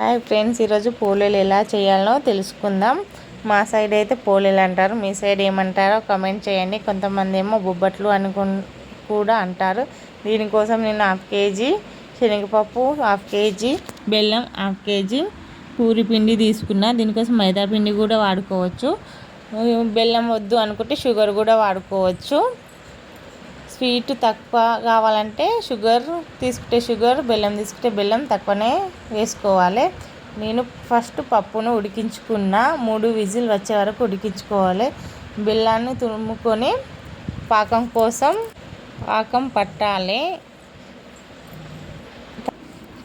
Hi friends ఈరోజు పోలేలు ఎలా చేయాలో తెలుసుకుందాం. మా సైడ్ అయితే పోలేలు అంటారు. మీ సైడ్ ఏమంటారో కమెంట్ చేయండి. కొంతమంది ఏమో బొబ్బట్లు అనుకు కూడా అంటారు. దీనికోసం నేను హాఫ్ కేజీ శనగపప్పు హాఫ్ కేజీ బెల్లం హాఫ్ కేజీ పూరి పిండి తీసుకున్నా. దీనికోసం మైదా పిండి కూడా వాడుకోవచ్చు. బెల్లం వద్దు అనుకుంటే షుగర్ కూడా వాడుకోవచ్చు. స్వీట్ తక్కువ కావాలంటే షుగర్ తీసుకుంటే షుగర్ బెల్లం తీసుకుంటే బెల్లం తక్కువనే వేసుకోవాలి. నేను ఫస్ట్ పప్పును ఉడికించుకున్న మూడు విజిల్ వచ్చే వరకు ఉడికించుకోవాలి. బెల్లాన్ని తురుముకొని పాకం కోసం పాకం పట్టాలి.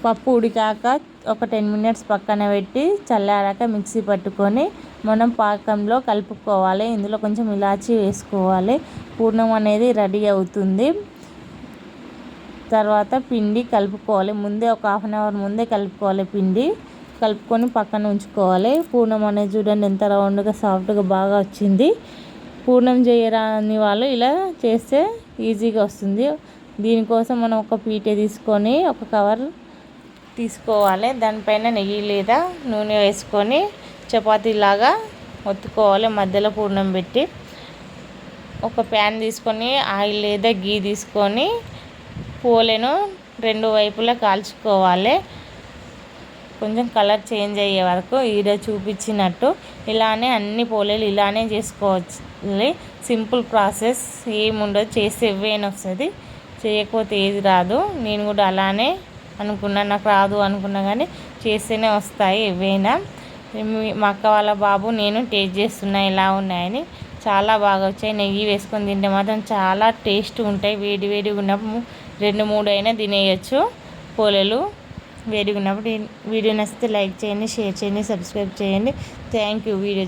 పప్పు ఉడికాక ఒక టెన్ మినిట్స్ పక్కన పెట్టి చల్లారాక మిక్సీ పట్టుకొని మనం పాకంలో కలుపుకోవాలి. ఇందులో కొంచెం ఇలాచి వేసుకోవాలి. పూర్ణం అనేది రెడీ అవుతుంది. తర్వాత పిండి కలుపుకోవాలి. ముందే ఒక హాఫ్ అన్ అవర్ ముందే కలుపుకోవాలి పిండి. కలుపుకొని పక్కన ఉంచుకోవాలి. పూర్ణం అనేది చూడండి ఎంత రౌండ్గా సాఫ్ట్గా బాగా వచ్చింది. పూర్ణం చేయరాని వాళ్ళు ఇలా చేస్తే ఈజీగా వస్తుంది. దీనికోసం మనం ఒక పీటే తీసుకొని ఒక కవర్ తీసుకోవాలి. దానిపైన నెయ్యి లేదా నూనె వేసుకొని చపాతీలాగా ఒత్తుకోవాలి మధ్యలో పూర్ణం పెట్టి. ఒక ప్యాన్ తీసుకొని ఆయిల్ లేదా గీ తీసుకొని పూలను రెండు వైపులా కాల్చుకోవాలి. కొంచెం కలర్ చేంజ్ అయ్యే వరకు ఈడ చూపించినట్టు ఇలానే అన్ని పోలేలు ఇలానే చేసుకోవాలి. సింపుల్ ప్రాసెస్ ఏముండదు చేస్తే ఎవ్వైనా వస్తుంది. చేయకపోతే ఏది రాదు. నేను కూడా అలానే అనుకున్నా నాకు రాదు అనుకున్నా కానీ చేస్తేనే వస్తాయి ఏవైనా మా అక్క వాళ్ళ బాబు నేను టేస్ట్ చేస్తున్నా ఎలా ఉన్నాయని చాలా బాగా వచ్చాయి. నెయ్యి వేసుకొని తింటే మాత్రం చాలా టేస్ట్ ఉంటాయి. వేడి వేడిగా ఉన్నప్పుడు రెండు మూడు అయినా తినేయచ్చు. పోలేలు వేడిగా ఉన్నప్పుడు వీడియో నచ్చితే లైక్ చేయండి షేర్ చేయండి సబ్స్క్రైబ్ చేయండి. Thank you video